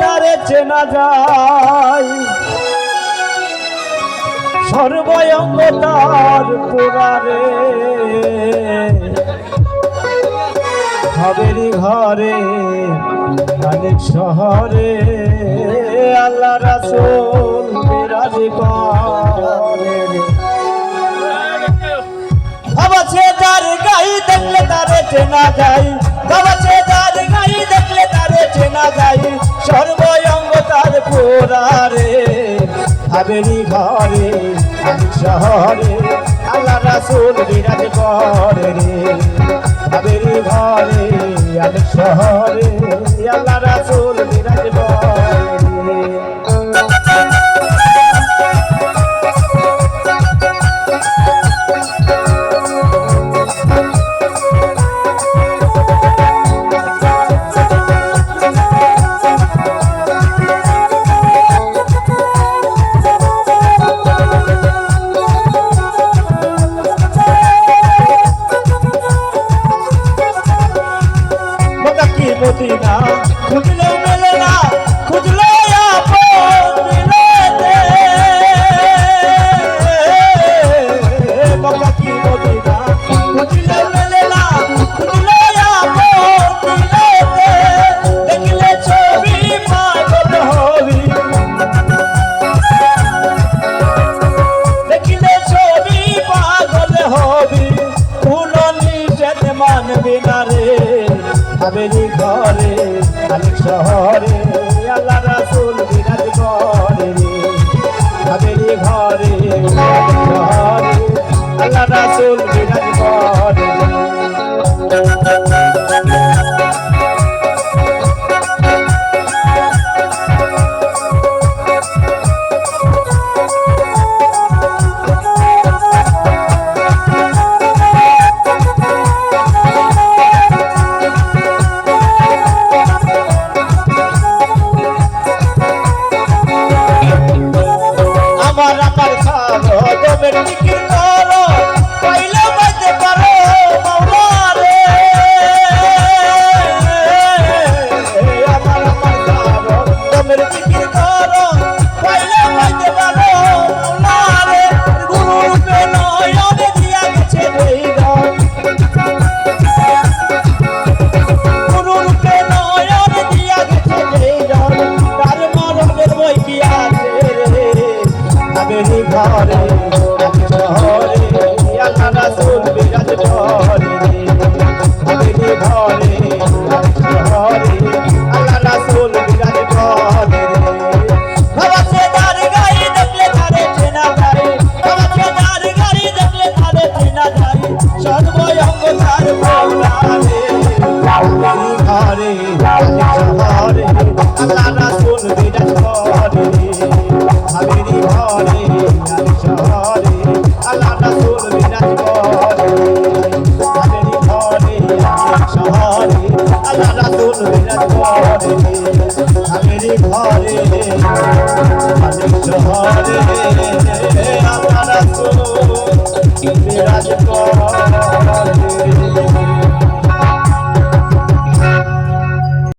তারে চেনা যায়। সর্বয়ঙ্গ তার পুরারে ভাবেরি ঘরে অনেক শহরে। আল্লাহ রাসুল বিরাজি পারে বাবা সে তার গাই দেখলে তারে চেনা যায়। বাবা সে তার গাই রে আবেরি ঘরে আমি শহরে আল্লাহ রাসুল বিরাজ করে রে। আবেরি ঘরে আমি শহরে। মদিনা ঘুরলে আবেনি ঘরে আলিক শহরে আল্লাহ রাসুল বিরাজ করে আবেনি ঘরে শহরে আল্লাহ রাসুল ছাড়ো গমের টিকিট করো পাইলে বাইতে পারো party. ঘরে শহরে